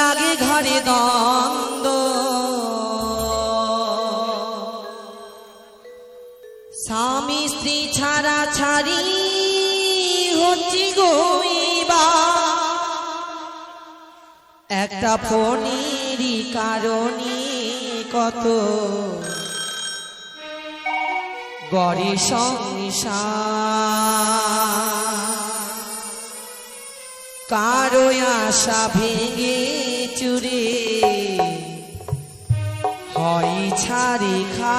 লাগে ঘরে দ্বন্দ্ব। স্বামী স্ত্রী ছাড়া ছাড়ি হচ্ছি গইবা একটা ফোনেরই কারণে কত গড়ে সংসার। কারও আশা ভেঙে চুরে হয় ছাড়ি খা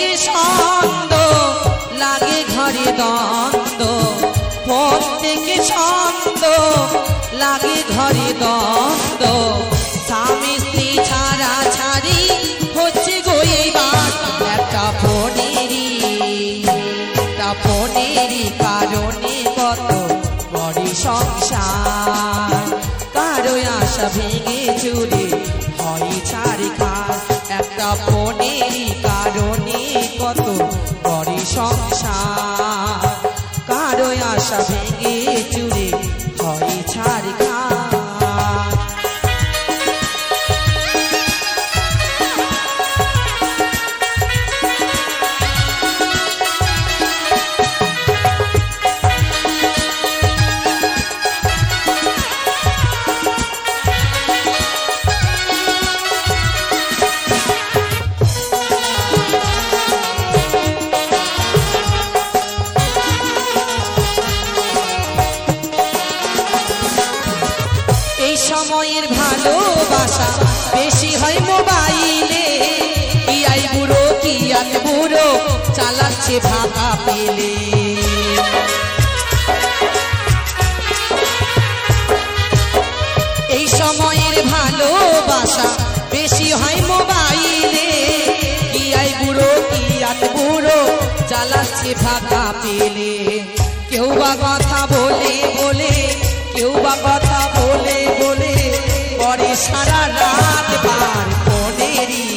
থেকে ছন্দ, লাগে ঘরে দ্বন্দ্ব। থেকে ছন্দ, লাগে ঘরে দ্বন্দ্ব। স্বামী স্ত্রী ছাড়া ছাড়ি হচ্ছে গইবার একটা ফোনেরই একটা ফোনেরই কারণে কত বড় সংসার। কারও আশা ভেঙে চুরে, হয় ছাড়ি খার একটা ফোনেরই কারণে কত করে সংসার। কারও আশা ভেঙে সময়ের ভালোবাসা। বেশি হয় মোবাইলে। ইয়াই বুড়ো কি আত বুড়ো, চালাচ্ছে ভাঙা পেলে। এই সময়ের ভালোবাসা বেশি হয় মোবাইলে। ইয়াই বুড়ো কি বুড়ো, চালাচ্ছে ভাঙা পেলে। কেউ বা পরে সারা রাত বার পনেরি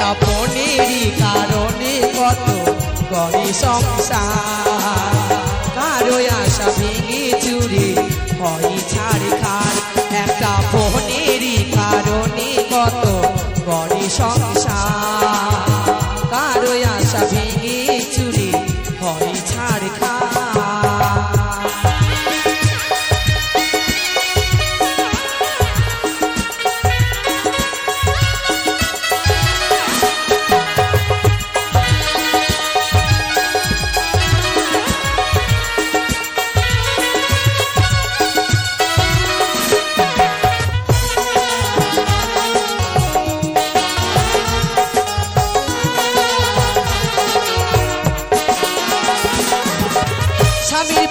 তা পনেরি কারণে কত করে সংসার। কারও আশা ভেঙে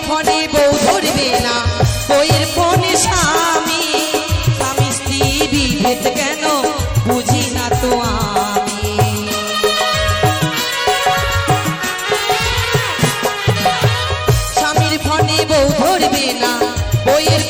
ফোনে বউ ধরবে না। বইয়ের ফোনে স্বামী স্বামী স্ত্রী বিভেদ কেন? বুঝি না তো আমি। স্বামীর ফোনে বউ ধরবে না, বইয়ের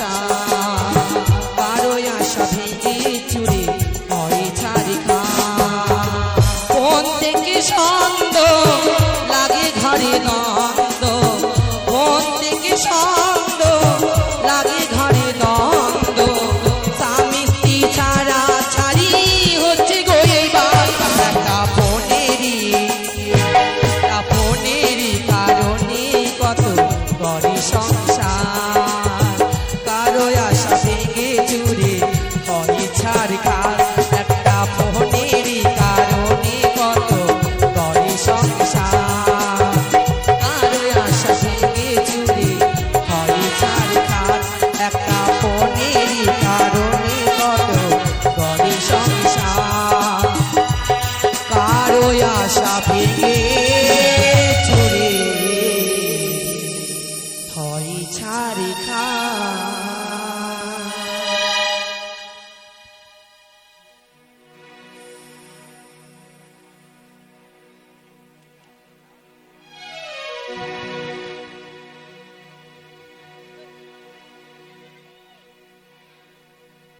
সংসার